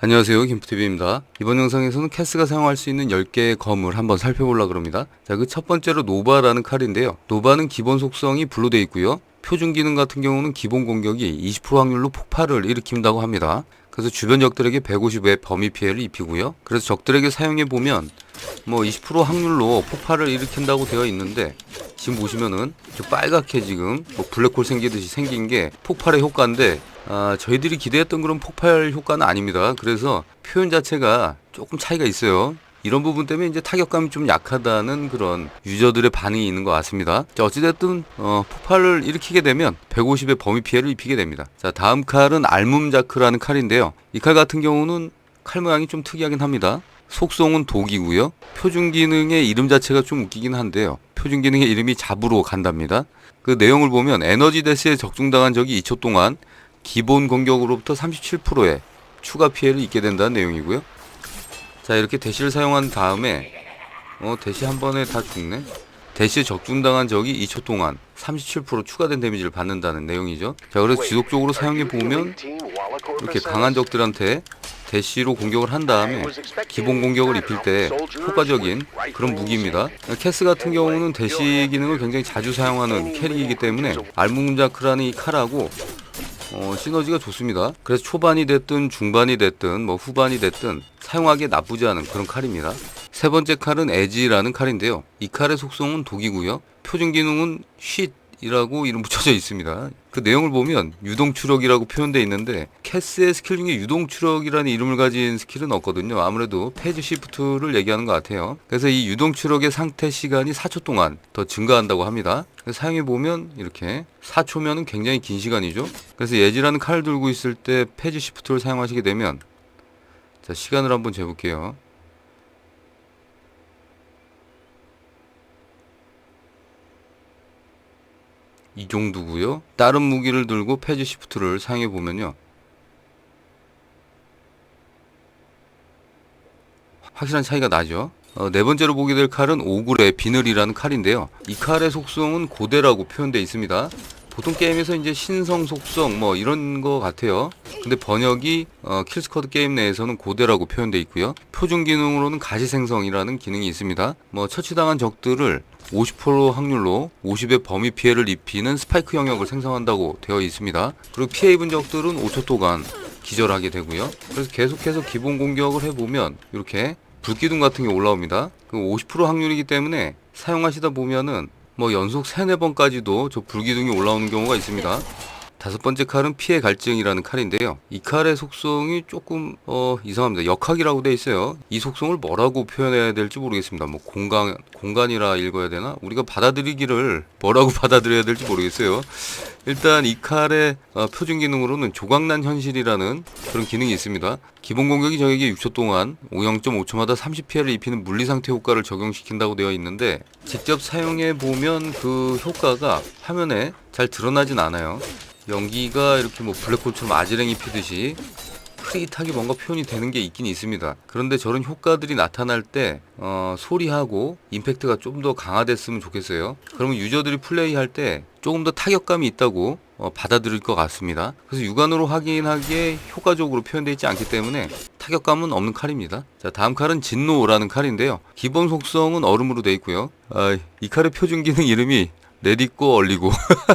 안녕하세요. 김프TV입니다. 이번 영상에서는 캐스가 사용할 수 있는 10개의 검을 한번 살펴보려고 합니다. 자그 첫 번째로 노바라는 칼인데요. 노바는 기본 속성이 블루 돼 있고요. 표준 기능 같은 경우는 기본 공격이 20% 확률로 폭발을 일으킨다고 합니다. 그래서 주변 적들에게 150의 범위 피해를 입히고요. 그래서 적들에게 사용해 보면 뭐 20% 확률로 폭발을 일으킨다고 되어 있는데 지금 보시면은 저 빨갛게 지금 뭐 블랙홀 생기듯이 생긴 게 폭발의 효과인데 아, 저희들이 기대했던 그런 폭발 효과는 아닙니다. 그래서 표현 자체가 조금 차이가 있어요. 이런 부분 때문에 이제 타격감이 좀 약하다는 그런 유저들의 반응이 있는 것 같습니다. 자, 어찌됐든, 어, 폭발을 일으키게 되면 150의 범위 피해를 입히게 됩니다. 자, 다음 칼은 알문자크라는 칼인데요. 이 칼 같은 경우는 칼 모양이 좀 특이하긴 합니다. 속성은 독이고요. 표준 기능의 이름 자체가 좀 웃기긴 한데요. 표준 기능의 이름이 잡으로 간답니다. 그 내용을 보면 에너지 대시에 적중당한 적이 2초 동안 기본 공격으로부터 37%의 추가 피해를 입게 된다는 내용이고요. 자 이렇게 대시를 사용한 다음에 어 대시 한 번에 다 죽네. 대시에 적중당한 적이 2초 동안 37% 추가된 데미지를 받는다는 내용이죠. 자 그래서 지속적으로 사용해 보면 이렇게 강한 적들한테 대시로 공격을 한 다음에 기본 공격을 입힐 때 효과적인 그런 무기입니다. 캐스 같은 경우는 대시 기능을 굉장히 자주 사용하는 캐릭이기 때문에 알문자크라는 이 칼하고 어, 시너지가 좋습니다. 그래서 초반이 됐든 중반이 됐든 뭐 후반이 됐든 사용하기에 나쁘지 않은 그런 칼입니다. 세 번째 칼은 에지라는 칼인데요. 이 칼의 속성은 독이고요. 표준 기능은 쉿 이라고 이름 붙여져 있습니다. 그 내용을 보면 유동 추력이라고 표현되어 있는데 캐스의 스킬 중에 유동 추력이라는 이름을 가진 스킬은 없거든요. 아무래도 페이지 시프트를 얘기하는 것 같아요. 그래서 이 유동 추력의 상태 시간이 4초 동안 더 증가한다고 합니다. 사용해 보면 이렇게 4초면은 굉장히 긴 시간이죠. 그래서 예지라는 칼을 들고 있을 때 페이지 시프트를 사용하시게 되면 자 시간을 한번 재볼게요. 이 정도고요. 다른 무기를 들고 페이지 시프트를 사용해 보면요. 확실한 차이가 나죠. 어, 네 번째로 보게 될 칼은 오굴의 비늘이라는 칼인데요. 이 칼의 속성은 고대라고 표현되어 있습니다. 보통 게임에서 이제 신성 속성 뭐 이런 거 같아요. 근데 번역이 어, 킬스쿼드 게임 내에서는 고대라고 표현되어 있고요. 표준 기능으로는 가시 생성이라는 기능이 있습니다. 뭐 처치당한 적들을 50% 확률로 50의 범위 피해를 입히는 스파이크 영역을 생성한다고 되어 있습니다. 그리고 피해 입은 적들은 5초 동안 기절하게 되고요. 그래서 계속해서 기본 공격을 해보면 이렇게 불기둥 같은 게 올라옵니다. 그 50% 확률이기 때문에 사용하시다 보면은 뭐 연속 3, 4번까지도 저 불기둥이 올라오는 경우가 있습니다. 다섯 번째 칼은 피해 갈증이라는 칼인데요. 이 칼의 속성이 조금 어 이상합니다. 역학이라고 돼 있어요. 이 속성을 뭐라고 표현해야 될지 모르겠습니다. 뭐 공간 공간이라 읽어야 되나? 우리가 받아들이기를 뭐라고 받아들여야 될지 모르겠어요. 일단 이 칼의 어, 표준 기능으로는 조각난 현실이라는 그런 기능이 있습니다. 기본 공격이 적에게 6초 동안 0.5초마다 30피해를 입히는 물리 상태 효과를 적용시킨다고 되어 있는데 직접 사용해 보면 그 효과가 화면에 잘 드러나진 않아요. 연기가 이렇게 뭐 블랙홀처럼 아지랭이 피듯이 흐릿하게 뭔가 표현이 되는 게 있긴 있습니다. 그런데 저런 효과들이 나타날 때 어, 소리하고 임팩트가 좀 더 강화됐으면 좋겠어요. 그러면 유저들이 플레이할 때 조금 더 타격감이 있다고 어, 받아들일 것 같습니다. 그래서 육안으로 확인하기에 효과적으로 표현되어 있지 않기 때문에 타격감은 없는 칼입니다. 자, 다음 칼은 진노라는 칼인데요. 기본 속성은 얼음으로 되어 있고요. 아, 이 칼의 표준 기능 이름이 레디고 얼리고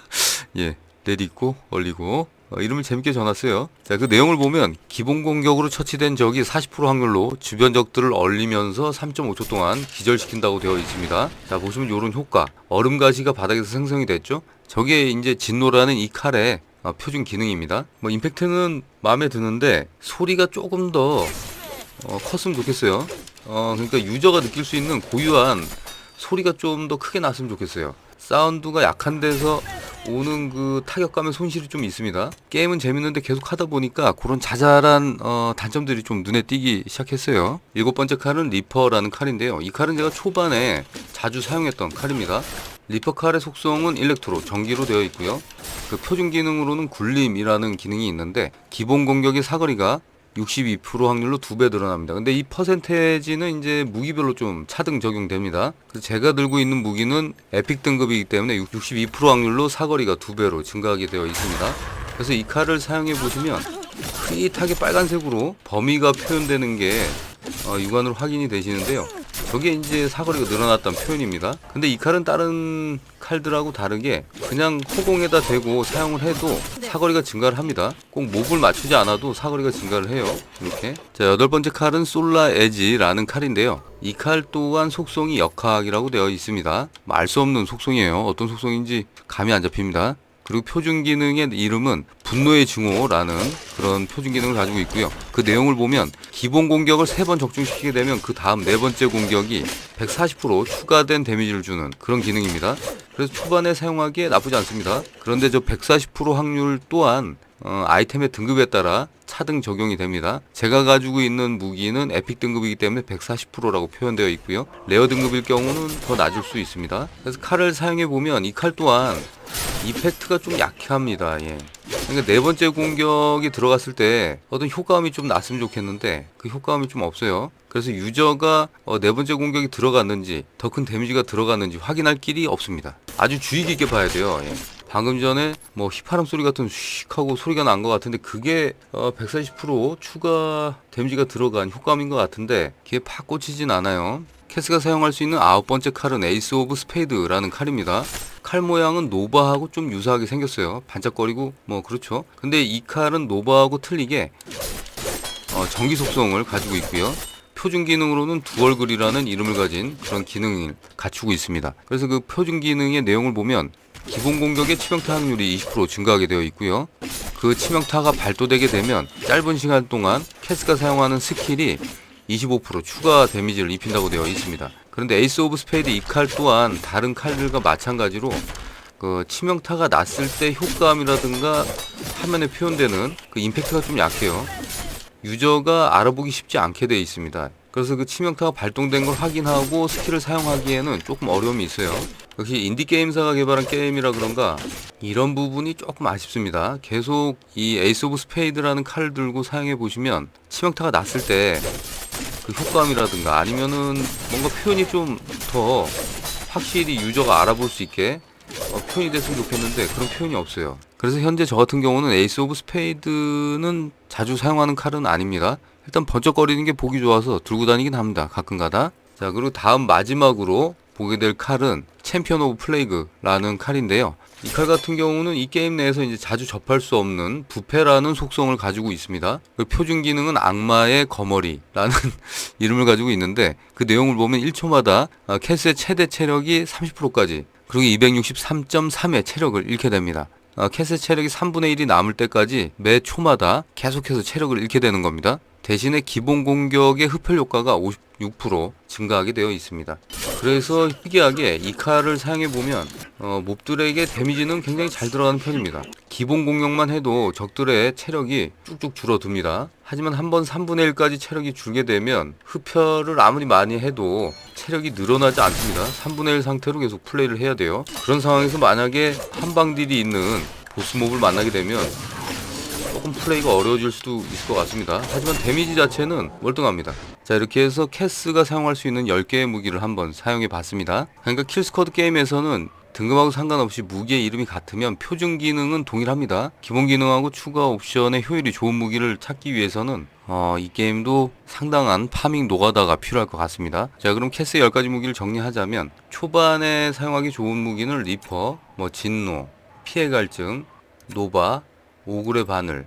예, 레디고 얼리고 어, 이름을 재밌게 전놨어요. 자, 그 내용을 보면 기본 공격으로 처치된 적이 40% 확률로 주변 적들을 얼리면서 3.5초 동안 기절시킨다고 되어 있습니다. 자, 보시면 이런 효과. 얼음 가시가 바닥에서 생성이 됐죠? 저게 이제 진노라는 이 칼의 어, 표준 기능입니다. 뭐 임팩트는 마음에 드는데 소리가 조금 더 어, 컸으면 좋겠어요. 어, 그러니까 유저가 느낄 수 있는 고유한 소리가 좀 더 크게 났으면 좋겠어요. 사운드가 약한 데서 오는 그 타격감의 손실이 좀 있습니다. 게임은 재밌는데 계속 하다 보니까 그런 자잘한 어, 단점들이 좀 눈에 띄기 시작했어요. 일곱 번째 칼은 리퍼라는 칼인데요. 이 칼은 제가 초반에 자주 사용했던 칼입니다. 리퍼 칼의 속성은 일렉트로 전기로 되어 있고요. 그 표준 기능으로는 굴림이라는 기능이 있는데 기본 공격의 사거리가 62% 확률로 두 배 늘어납니다. 근데 이 퍼센테이지는 이제 무기별로 좀 차등 적용됩니다. 그래서 제가 들고 있는 무기는 에픽 등급이기 때문에 62% 확률로 사거리가 두 배로 증가하게 되어 있습니다. 그래서 이 칼을 사용해 보시면 흐릿하게 빨간색으로 범위가 표현되는 게 어, 육안으로 확인이 되시는데요. 저게 이제 사거리가 늘어났다는 표현입니다. 근데 이 칼은 다른 칼들하고 다르게 그냥 호공에다 대고 사용을 해도 사거리가 증가를 합니다. 꼭 몹을 맞추지 않아도 사거리가 증가를 해요. 이렇게. 자, 여덟 번째 칼은 솔라 에지라는 칼인데요. 이 칼 또한 속성이 역학이라고 되어 있습니다. 알 수 없는 속성이에요. 어떤 속성인지 감이 안 잡힙니다. 그리고 표준 기능의 이름은 분노의 증오라는 그런 표준 기능을 가지고 있고요. 그 내용을 보면 기본 공격을 세 번 적중시키게 되면 그 다음 네 번째 공격이 140% 추가된 데미지를 주는 그런 기능입니다. 그래서 초반에 사용하기에 나쁘지 않습니다. 그런데 저 140% 확률 또한 어, 아이템의 등급에 따라 차등 적용이 됩니다. 제가 가지고 있는 무기는 에픽 등급이기 때문에 140%라고 표현되어 있고요. 레어 등급일 경우는 더 낮을 수 있습니다. 그래서 칼을 사용해 보면 이 칼 또한 이펙트가 좀 약합니다. 예. 그러니까 네 번째 공격이 들어갔을 때 어떤 효과음이 좀 났으면 좋겠는데 그 효과음이 좀 없어요. 그래서 유저가 어, 네 번째 공격이 들어갔는지 더 큰 데미지가 들어갔는지 확인할 길이 없습니다. 아주 주의 깊게 봐야 돼요. 예. 방금 전에 뭐 휘파람 소리 같은 슉 하고 소리가 난 것 같은데 그게 어, 140% 추가 데미지가 들어간 효과음인 것 같은데 그게 팍 꽂히진 않아요. 캐스가 사용할 수 있는 아홉 번째 칼은 에이스 오브 스페이드라는 칼입니다. 칼 모양은 노바하고 좀 유사하게 생겼어요. 반짝거리고 뭐 그렇죠. 근데 이 칼은 노바하고 틀리게 어, 전기 속성을 가지고 있고요. 표준 기능으로는 두얼글이라는 이름을 가진 그런 기능을 갖추고 있습니다. 그래서 그 표준 기능의 내용을 보면 기본 공격의 치명타 확률이 20% 증가하게 되어 있고요. 그 치명타가 발도되게 되면 짧은 시간 동안 캐스가 사용하는 스킬이 25% 추가 데미지를 입힌다고 되어 있습니다. 그런데 에이스 오브 스페이드 이 칼 또한 다른 칼들과 마찬가지로 그 치명타가 났을 때 효과음이라든가 화면에 표현되는 그 임팩트가 좀 약해요. 유저가 알아보기 쉽지 않게 되어 있습니다. 그래서 그 치명타가 발동된 걸 확인하고 스킬을 사용하기에는 조금 어려움이 있어요. 역시 인디게임사가 개발한 게임이라 그런가 이런 부분이 조금 아쉽습니다. 계속 이 에이스 오브 스페이드라는 칼을 들고 사용해 보시면 치명타가 났을 때 그 효과음이라든가 아니면은 뭔가 표현이 좀 더 확실히 유저가 알아볼 수 있게 어, 표현이 됐으면 좋겠는데 그런 표현이 없어요. 그래서 현재 저 같은 경우는 에이스 오브 스페이드는 자주 사용하는 칼은 아닙니다. 일단 번쩍거리는 게 보기 좋아서 들고 다니긴 합니다. 가끔가다. 자 그리고 다음 마지막으로 보게 될 칼은 챔피언 오브 플레이그라는 칼인데요. 이 칼 같은 경우는 이 게임 내에서 이제 자주 접할 수 없는 부패라는 속성을 가지고 있습니다. 그 표준 기능은 악마의 거머리라는 이름을 가지고 있는데 그 내용을 보면 1초마다 아, 캐스의 최대 체력이 30%까지 그리고 263.3의 체력을 잃게 됩니다. 아, 캐스의 체력이 3분의 1이 남을 때까지 매 초마다 계속해서 체력을 잃게 되는 겁니다. 대신에 기본 공격의 흡혈 효과가 56% 증가하게 되어 있습니다. 그래서 특이하게 이 칼을 사용해 보면 어, 몹들에게 데미지는 굉장히 잘 들어가는 편입니다. 기본 공격만 해도 적들의 체력이 쭉쭉 줄어듭니다. 하지만 한 번 3분의 1까지 체력이 줄게 되면 흡혈을 아무리 많이 해도 체력이 늘어나지 않습니다. 3분의 1 상태로 계속 플레이를 해야 돼요. 그런 상황에서 만약에 한방딜이 있는 보스몹을 만나게 되면 플레이가 어려워질 수도 있을 것 같습니다. 하지만 데미지 자체는 월등합니다. 자 이렇게 해서 캐스가 사용할 수 있는 10개의 무기를 한번 사용해 봤습니다. 그러니까 킬스쿼드 게임에서는 등급하고 상관없이 무기의 이름이 같으면 표준 기능은 동일합니다. 기본 기능하고 추가 옵션의 효율이 좋은 무기를 찾기 위해서는 어, 이 게임도 상당한 파밍 노가다가 필요할 것 같습니다. 자 그럼 캐스의 10가지 무기를 정리하자면 초반에 사용하기 좋은 무기는 리퍼, 뭐 진노, 피해 갈증, 노바, 오굴의 바늘,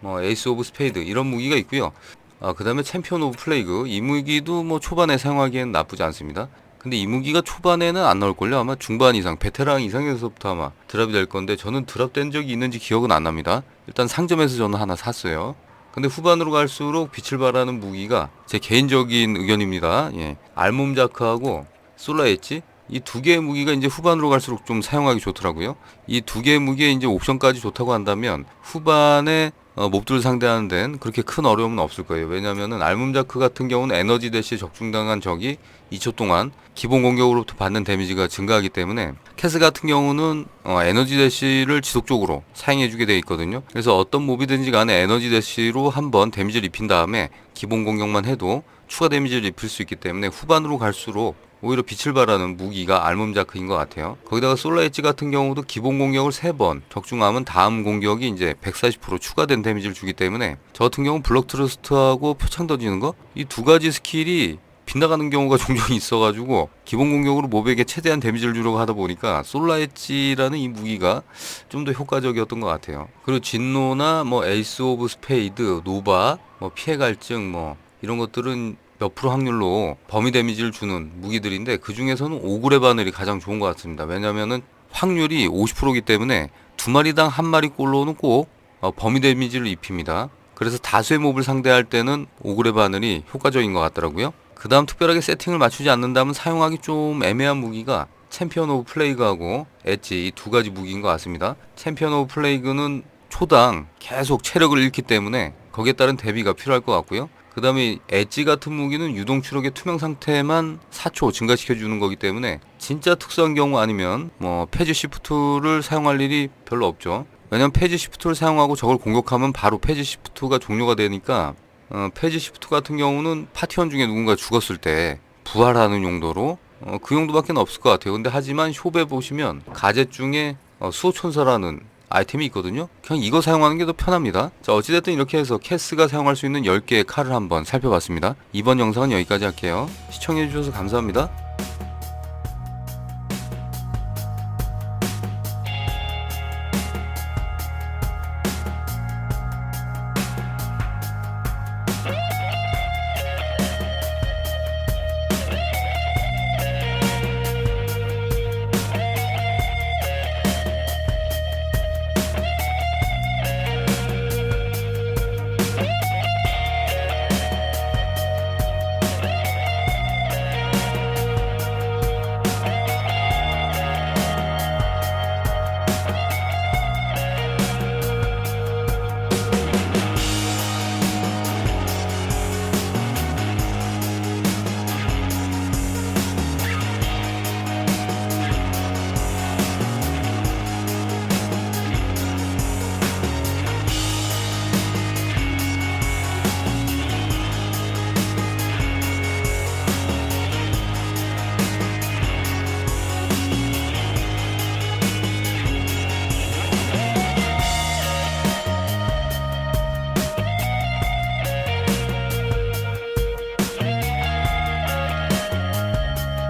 뭐 에이스 오브 스페이드 이런 무기가 있고요. 아, 그 다음에 챔피언 오브 플레이그 이 무기도 뭐 초반에 사용하기엔 나쁘지 않습니다. 근데 이 무기가 초반에는 안 나올걸요. 아마 중반 이상, 베테랑 이상에서부터 아마 드랍이 될 건데 저는 드랍된 적이 있는지 기억은 안 납니다. 일단 상점에서 저는 하나 샀어요. 근데 후반으로 갈수록 빛을 발하는 무기가 제 개인적인 의견입니다. 예. 알몸 자크하고 솔라 엣지 이 두 개의 무기가 이제 후반으로 갈수록 좀 사용하기 좋더라고요. 이 두 개의 무기에 이제 옵션까지 좋다고 한다면 후반에 어, 몹들을 상대하는 데는 그렇게 큰 어려움은 없을 거예요. 왜냐면은 알몸자크 같은 경우는 에너지 대시에 적중당한 적이 2초 동안 기본 공격으로부터 받는 데미지가 증가하기 때문에 캐스 같은 경우는 어, 에너지 대시를 지속적으로 사용해주게 되어 있거든요. 그래서 어떤 몹이든지 간에 에너지 대시로 한번 데미지를 입힌 다음에 기본 공격만 해도 추가 데미지를 입힐 수 있기 때문에 후반으로 갈수록 오히려 빛을 발하는 무기가 알몸자크인 것 같아요. 거기다가 솔라 엣지 같은 경우도 기본 공격을 3번, 적중하면 다음 공격이 이제 140% 추가된 데미지를 주기 때문에 저 같은 경우 블럭 트러스트하고 표창 던지는 거 이 두 가지 스킬이 빗나가는 경우가 종종 있어가지고 기본 공격으로 몹에게 최대한 데미지를 주려고 하다 보니까 솔라 엣지라는 이 무기가 좀 더 효과적이었던 것 같아요. 그리고 진노나 뭐 에이스 오브 스페이드, 노바, 뭐 피해 갈증 뭐 이런 것들은 몇 프로 확률로 범위 데미지를 주는 무기들인데 그 중에서는 오그레 바늘이 가장 좋은 것 같습니다. 왜냐면은 확률이 50%이기 때문에 두 마리당 한 마리 꼴로는 꼭 어, 범위 데미지를 입힙니다. 그래서 다수의 몹을 상대할 때는 오그레 바늘이 효과적인 것 같더라고요. 그 다음 특별하게 세팅을 맞추지 않는다면 사용하기 좀 애매한 무기가 챔피언 오브 플레이그하고 엣지 이 두 가지 무기인 것 같습니다. 챔피언 오브 플레이그는 초당 계속 체력을 잃기 때문에 거기에 따른 대비가 필요할 것 같고요. 그 다음에 엣지 같은 무기는 유동 추력의 투명 상태만 4초 증가시켜 주는 거기 때문에 진짜 특수한 경우 아니면 뭐 페이지 시프트를 사용할 일이 별로 없죠. 왜냐면 페이지 시프트를 사용하고 저걸 공격하면 바로 페이지 시프트가 종료가 되니까 어, 페이지 시프트 같은 경우는 파티원 중에 누군가 죽었을 때 부활하는 용도로 어, 그 용도밖에 없을 것 같아요. 근데 하지만 숍에 보시면 가젯 중에 어, 수호천사라는 아이템이 있거든요. 그냥 이거 사용하는 게 더 편합니다. 자, 어찌됐든 이렇게 해서 캐스가 사용할 수 있는 10개의 칼을 한번 살펴봤습니다. 이번 영상은 여기까지 할게요. 시청해주셔서 감사합니다.